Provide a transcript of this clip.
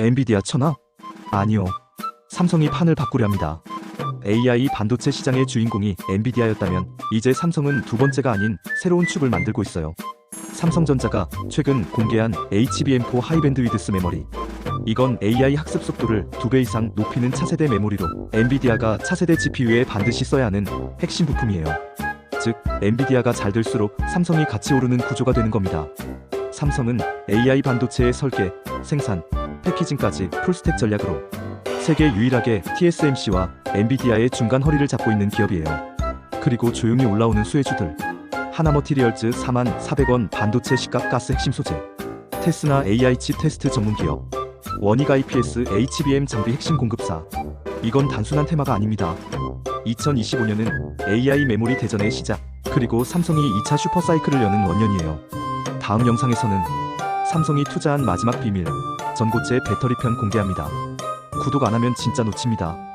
엔비디아 천하? 아니요. 삼성이 판을 바꾸려 합니다. AI 반도체 시장의 주인공이 엔비디아였다면 이제 삼성은 두 번째가 아닌 새로운 축을 만들고 있어요. 삼성전자가 최근 공개한 HBM4 하이밴드위드스 메모리. 이건 AI 학습 속도를 두 배 이상 높이는 차세대 메모리로 엔비디아가 차세대 GPU에 반드시 써야 하는 핵심 부품이에요. 즉, 엔비디아가 잘 될수록 삼성이 같이 오르는 구조가 되는 겁니다. 삼성은 AI 반도체의 설계, 생산, 패키징까지 풀스택 전략으로 세계 유일하게 TSMC와 엔비디아의 중간 허리를 잡고 있는 기업이에요. 그리고 조용히 올라오는 수혜주들. 하나머티리얼즈 4만 400원 반도체 시각 가스 핵심 소재. 테스나 AI 칩 테스트 전문 기업. 원익 IPS HBM 장비 핵심 공급사. 이건 단순한 테마가 아닙니다. 2025년은 AI 메모리 대전의 시작. 그리고 삼성이 2차 슈퍼사이클을 여는 원년이에요. 다음 영상에서는 삼성이 투자한 마지막 비밀, 전고체 배터리편 공개합니다. 구독 안 하면 진짜 놓칩니다.